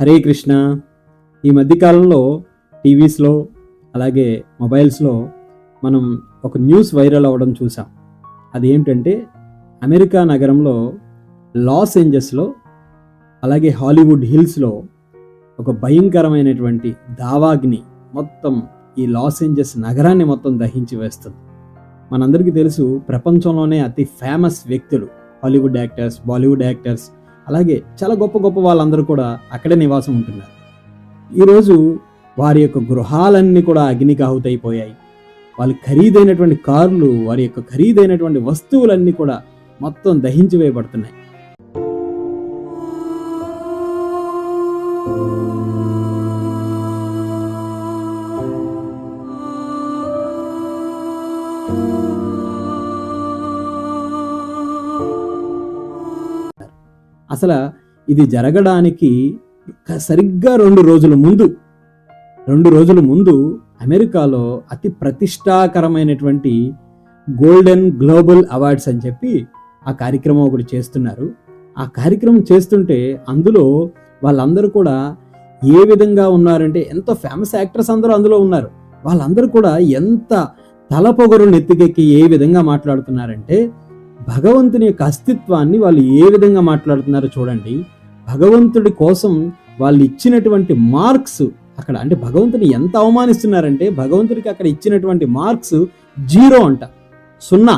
హరే కృష్ణ. ఈ మధ్యకాలంలో టీవీస్లో అలాగే మొబైల్స్లో మనం ఒక న్యూస్ వైరల్ అవ్వడం చూసాం. అదేంటంటే అమెరికా నగరంలో లాస్ ఏంజెస్లో అలాగే హాలీవుడ్ హిల్స్లో ఒక భయంకరమైనటువంటి దావాగ్ని మొత్తం ఈ లాస్ ఏంజెస్ నగరాన్ని మొత్తం దహించి వేస్తుంది. మనందరికీ తెలుసు ప్రపంచంలోనే అతి ఫేమస్ వ్యక్తులు హాలీవుడ్ యాక్టర్స్ బాలీవుడ్ యాక్టర్స్ అలాగే చాలా గొప్ప గొప్ప వాళ్ళందరూ కూడా అక్కడే నివాసం ఉంటున్నారు. ఈరోజు వారి యొక్క గృహాలన్నీ కూడా అగ్నికి ఆహుతైపోయాయి వాళ్ళ ఖరీదైనటువంటి కార్లు వారి యొక్క ఖరీదైనటువంటి వస్తువులన్నీ కూడా మొత్తం దహించి వేయబడుతున్నాయి. అసలు ఇది జరగడానికి సరిగ్గా రెండు రోజుల ముందు రెండు రోజుల ముందు అమెరికాలో అతి ప్రతిష్టాకరమైనటువంటి గోల్డెన్ గ్లోబల్ అవార్డ్స్ అని చెప్పి ఆ కార్యక్రమం ఒకటి చేస్తున్నారు. ఆ కార్యక్రమం చేస్తుంటే అందులో వాళ్ళందరూ కూడా ఏ విధంగా ఉన్నారంటే ఎంతో ఫేమస్ యాక్టర్స్ అందరూ అందులో ఉన్నారు. వాళ్ళందరూ కూడా ఎంత తలపొగరు నెత్తికెక్కి ఏ విధంగా మాట్లాడుతున్నారంటే భగవంతుని యొక్క అస్తిత్వాన్ని వాళ్ళు ఏ విధంగా మాట్లాడుతున్నారో చూడండి భగవంతుడి కోసం వాళ్ళు ఇచ్చినటువంటి మార్క్స్ అక్కడ అంటే భగవంతుని ఎంత అవమానిస్తున్నారంటే భగవంతుడికి అక్కడ ఇచ్చినటువంటి మార్క్స్ జీరో అంట సున్నా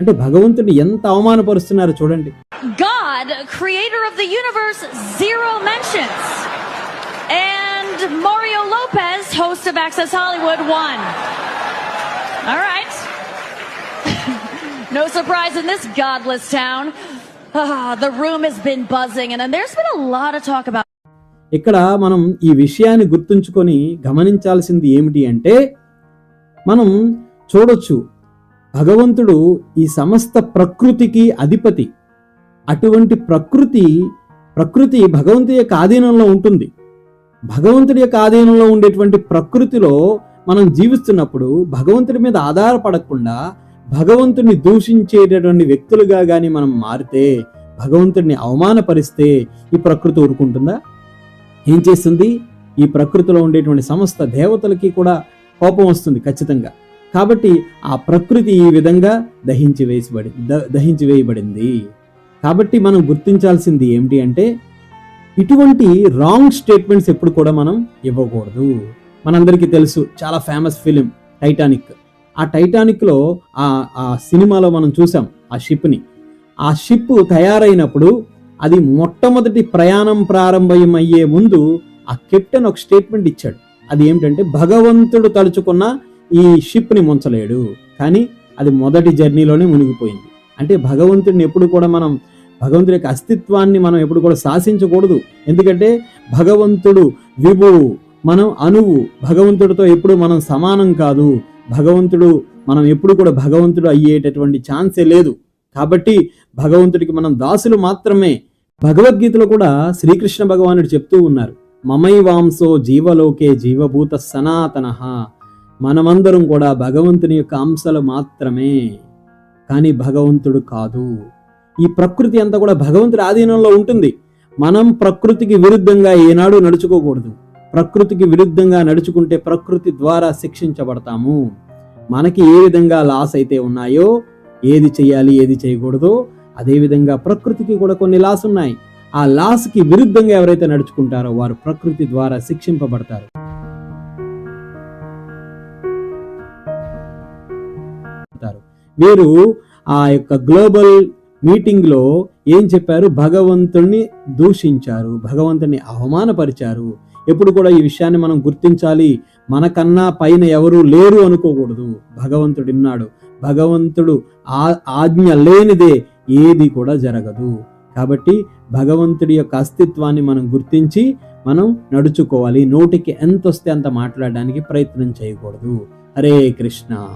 అంటే భగవంతుడిని ఎంత అవమానపరుస్తున్నారో చూడండి God, creator of the universe, zero mentions. And Mario Lopez, host of Access Hollywood, one. All right. No surprise in this godless town. Ah, the room has been buzzing, and then there's been a lot of talk about. ఇక్కడ మనం ఈ విషయాన్ని గుర్తుంచుకొని గమనించాల్సింది ఏమిటి అంటే మనం చూడొచ్చు భగవంతుడు ఈ సమస్త ప్రకృతికి అధిపతి అటువంటి ప్రకృతి ప్రకృతి భగవంతుడి యొక్క ఆధీనంలో ఉంటుంది భగవంతుడి యొక్క ఆధీనంలో ఉండేటువంటి ప్రకృతిలో మనం జీవిస్తున్నప్పుడు భగవంతుడి మీద ఆధారపడకుండా భగవంతుడిని దూషించేటటువంటి వ్యక్తులుగా కానీ మనం మారితే భగవంతుడిని అవమానపరిస్తే ఈ ప్రకృతి ఊరుకుంటుందా? ఏం చేస్తుంది? ఈ ప్రకృతిలో ఉండేటువంటి సమస్త దేవతలకి కూడా కోపం వస్తుంది ఖచ్చితంగా. కాబట్టి ఆ ప్రకృతి ఈ విధంగా దహించి వేసిబడి దహించి వేయబడింది. కాబట్టి మనం గుర్తించాల్సింది ఏమిటి అంటే ఇటువంటి రాంగ్ స్టేట్మెంట్స్ ఎప్పుడు కూడా మనం ఇవ్వకూడదు. మనందరికీ తెలుసు చాలా ఫేమస్ ఫిలిం టైటానిక్ ఆ టైటానిక్లో ఆ సినిమాలో మనం చూసాం ఆ షిప్ని. ఆ షిప్ తయారైనప్పుడు అది మొట్టమొదటి ప్రయాణం ప్రారంభమయ్యే ముందు ఆ కెప్టెన్ ఒక స్టేట్మెంట్ ఇచ్చాడు. అది ఏమిటంటే భగవంతుడు తలుచుకున్న ఈ షిప్ని ముంచలేడు. కానీ అది మొదటి జర్నీలోనే మునిగిపోయింది. అంటే భగవంతుడిని ఎప్పుడు కూడా మనం భగవంతుడి యొక్క అస్తిత్వాన్ని మనం ఎప్పుడు కూడా శాసించకూడదు. ఎందుకంటే భగవంతుడు విభువు మనం అణువు భగవంతుడితో ఎప్పుడు మనం సమానం కాదు. భగవంతుడు మనం ఎప్పుడు కూడా భగవంతుడు అయ్యేటటువంటి ఛాన్సే లేదు. కాబట్టి భగవంతుడికి మనం దాసులు మాత్రమే. భగవద్గీతలో కూడా శ్రీకృష్ణ భగవానుడు చెప్తూ ఉన్నారు. మమైవాంసో జీవలోకే జీవభూత సనాతన మనమందరం కూడా భగవంతుని యొక్క అంశాలు మాత్రమే. కానీ భగవంతుడు కాదు. ఈ ప్రకృతి అంతా కూడా భగవంతుడి ఆధీనంలో ఉంటుంది. మనం ప్రకృతికి విరుద్ధంగా ఏనాడు నడుచుకోకూడదు. ప్రకృతికి విరుద్ధంగా నడుచుకుంటే ప్రకృతి ద్వారా శిక్షించబడతాము. మనకి ఏ విధంగా లాస్ అయితే ఉన్నాయో ఏది చేయాలి ఏది చేయకూడదో అదేవిధంగా ప్రకృతికి కూడా కొన్ని లాస్ ఉన్నాయి. ఆ లాస్కి విరుద్ధంగా ఎవరైతే నడుచుకుంటారో వారు ప్రకృతి ద్వారా శిక్షింపబడతారు. వీరు ఆ యొక్క గ్లోబల్ మీటింగ్లో ఏం చెప్పారు? భగవంతుణ్ణి దూషించారు భగవంతుని అవమానపరిచారు. ఎప్పుడు కూడా ఈ విషయాన్ని మనం గుర్తించాలి. మనకన్నా పైన ఎవరూ లేరు అనుకోకూడదు. భగవంతుడున్నాడు భగవంతుడు ఆ ఆజ్ఞ లేనిదే ఏది కూడా జరగదు. కాబట్టి భగవంతుడి యొక్క అస్తిత్వాన్ని మనం గుర్తించి మనం నడుచుకోవాలి. నోటికి ఎంత వస్తే అంత మాట్లాడడానికి ప్రయత్నం చేయకూడదు. హరే కృష్ణ.